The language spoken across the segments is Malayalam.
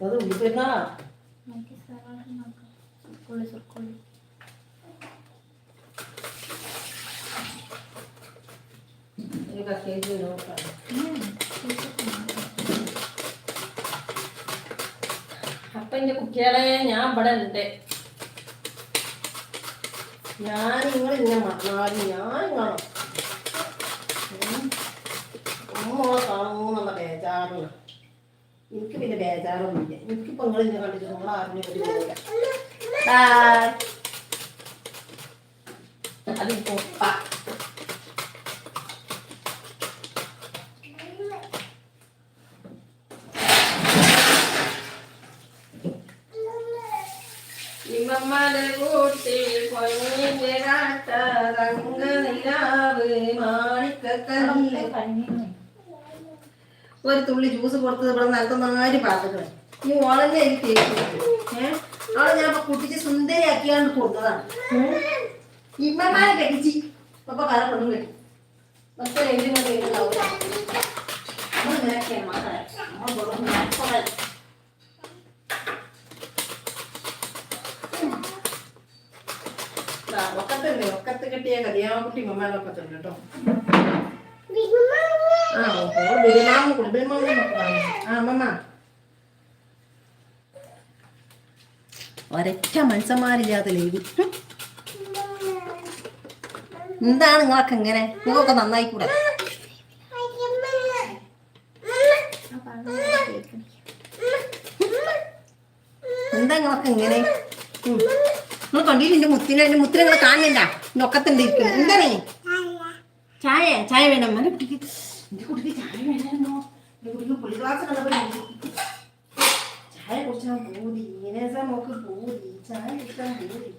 അത് ഉള്ളിപ്പെരുന്നാ നമുക്ക് സലാഡ് ഉണ്ടാക്കാം സുർക്കുള്ളി സുർക്കുള്ളി ഒരു കക്കേജ് നോക്കാം. അപ്പൊ എന്റെ കുട്ടികളെ ഞാൻ ഇവിടെ ഉണ്ട്. ഞാൻ നിങ്ങൾ ഇങ്ങനെ മറന്നാലും ഞാൻ കാണും അമ്മ കാണുമെന്നുള്ള ബേജാറാണ് എനിക്ക് പിന്നെ ബേജാറൊന്നുമില്ല. എനിക്കിപ്പോ നിങ്ങൾ ഇന്ന് കണ്ടിട്ട് നമ്മൾ ആറിനെ പറ്റി പോകില്ല അതിപ്പോ ഇമ്മമ്മടെ കൂട്ടിൽ ഒരു തുള്ളി ജ്യൂസ് കൊടുത്തത് ഇവിടെ നൽകുന്നാര് പാത്രങ്ങൾ ഈ ഓളന്നെ എനിക്ക് തേക്കുന്നത് ഏഹ് അവളെ ഞാൻ അപ്പൊ കുട്ടിച്ച് സുന്ദരിയാക്കിയാണ്ട് കൊടുത്തതാണ്. ഇമ്മമാരെ കെട്ടിച്ച്. അപ്പൊ കല പെണ്ണും കെട്ടി മൊത്തം എഴുതി മതി എഴുതാവൂല നമ്മൾ ഇങ്ങനെയൊക്കെയാണ് മക്കളെ. ഒക്കത്തുണ്ട് ഒക്കത്ത് കിട്ടിയ കല്യാണക്കുട്ടി മമ്മേടെ ഒക്കത്തുണ്ട് കേട്ടോ. ഓ ബിരിമാമ കുടുംബിമാമ ആ അമ്മമ്മ. ഒരൊറ്റ മനുഷ്യന്മാരില്ലാത്ത ഹും. എന്താണ് നിങ്ങളൊക്കെ ഇങ്ങനെ? നിങ്ങളൊക്കെ നന്നായി കൂടെ എന്താ നിങ്ങളൊക്കെ ഇങ്ങനെ. നിങ്ങൾ കണ്ടില്ല എന്റെ മുത്തിനെ? എന്റെ മുത്തിനെ നിങ്ങൾ കാണില്ല എന്റെ ഒക്കത്തുണ്ട് ഇരിക്കുന്നത്. എന്താണേ? ചായ ചായ വേണം. എന്റെ കുട്ടിക്ക് എന്റെ കുട്ടിക്ക് ചായ വേണമായിരുന്നോ എന്റെ കുട്ടിക്ക് എനിക്ക് ചായ കുടിച്ചാൽ പൂതി ഇങ്ങനെ നോക്ക് പൂതി ചായ കുടിച്ചാൽ പൂതി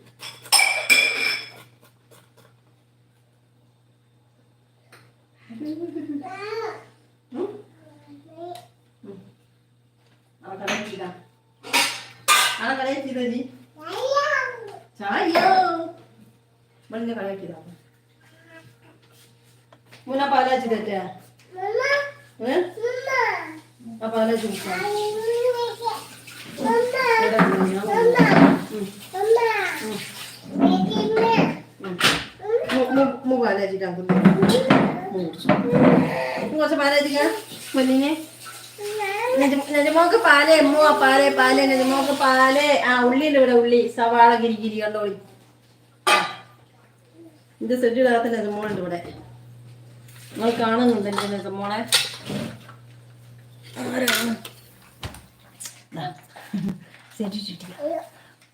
ചായ കടയിൽ ചെയ്താ പാലാച്ചി തെറ്റാ ഏ ആ പാലാച്ചി കുടിക്കാം മു പാലാച്ചിട്ടാ കുറച്ച് പാലാച്ചിക്കാ പൊന്നിനെ നജമോക്ക് പാൽ എമ്മോ പാൽ പാൽ നജമോക്ക് പാലേ ആ ഇവിടെ ഉള്ളി സവാള ഗിരിഗിരി ഇത് സെറ്റ് ഇടാത്ത നജമോളുണ്ട് ഇവിടെ നിങ്ങൾ കാണുന്നുണ്ട് എന്റെ നജമോളെ ആരാണ് സെറ്റിട്ടിട്ടില്ല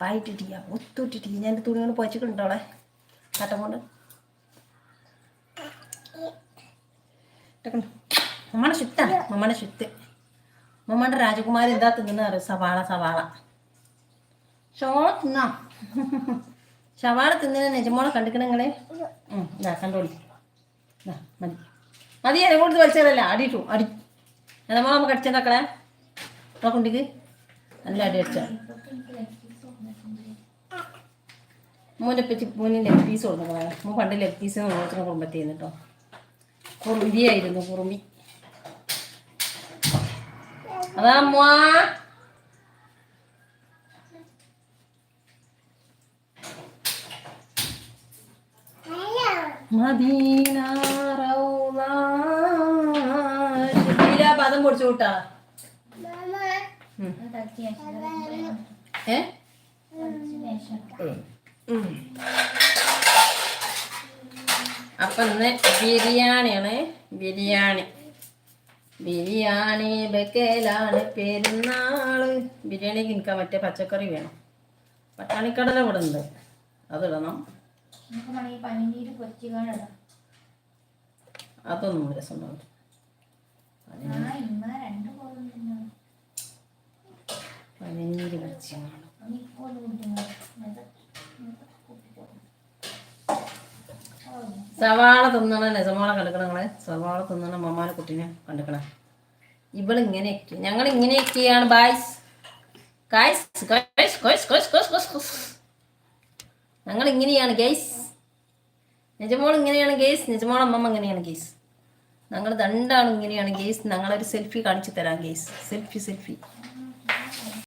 പായിട്ടിട്ടില്ല ഒത്തിട്ടിട്ടില്ല ഞാൻ എന്റെ തുണി കൊണ്ട് പോയിച്ചിട്ടുണ്ടോ അവളെ. കട്ടം കൊണ്ട്. മമ്മയുടെ ശുത്താണ് മമ്മയുടെ ശുത്ത് രാജകുമാരി എന്താ തിന്നുന്ന സവാള സവാള. ഷോ തിന്നാ? സവാള തിന്നുന്ന നെജമോളെ കണ്ടിക്കണങ്ങളെ കണ്ടോളി. മതി. മതി എന്നെ കൊടുത്ത് വലിച്ചതല്ല അടിയിട്ടു അടി. നമ്മൾ നമുക്ക് അടിച്ചേണ്ടാക്കളെ ആ നല്ല അടി അടിച്ച. മോന്റെ പറ്റി മോന് ലെഗ് പീസ് കൊടുക്കണം മോൻ പണ്ട് ലെഗ് പീസ് നോക്കുന്ന കുടുംബത്തിൽ നിന്ന് കേട്ടോ കുറുമ്പിയായിരുന്നു കുറുമ്പി അതാ അമ്മാ. മദീന. പദം പൊടിച്ചു കൂട്ടാ. ഏ. അപ്പൊ ഇന്ന് ബിരിയാണിയാണ്. ബിരിയാണി. ബിരിയാണി ബക്കേലാണ് പെരുന്നാൾ. ബിരിയാണിക്ക് എനിക്ക് മറ്റേ പച്ചക്കറി വേണം. പട്ടാണിക്കടല ഇവിടെ ഉണ്ട്. അതിടണം. അതൊന്നും രസമുണ്ടാവും വെച്ചാണ് സവാള തിന്നണ സവാള കണ്ടുക്കണങ്ങളെ സവാള തിന്നണ മമ്മാനെ കുട്ടീനെ കണ്ടുക്കണ? ഇവളിങ്ങനെയൊക്കെ ഞങ്ങൾ ഇങ്ങനെയൊക്കെയാണ് boys guys guys guys guys guys guys guys ഞങ്ങൾ ഇങ്ങനെയാണ് ഗൈസ് നിജമോൾ ഇങ്ങനെയാണ് ഗൈസ് നിജമോൾ അമ്മമ്മ ഇങ്ങനെയാണ് ഗേസ് ഞങ്ങൾ ദണ്ടാണ് ഇങ്ങനെയാണ് ഗേസ് ഞങ്ങളൊരു സെൽഫി കാണിച്ചു തരാം ഗേസ് സെൽഫി സെൽഫി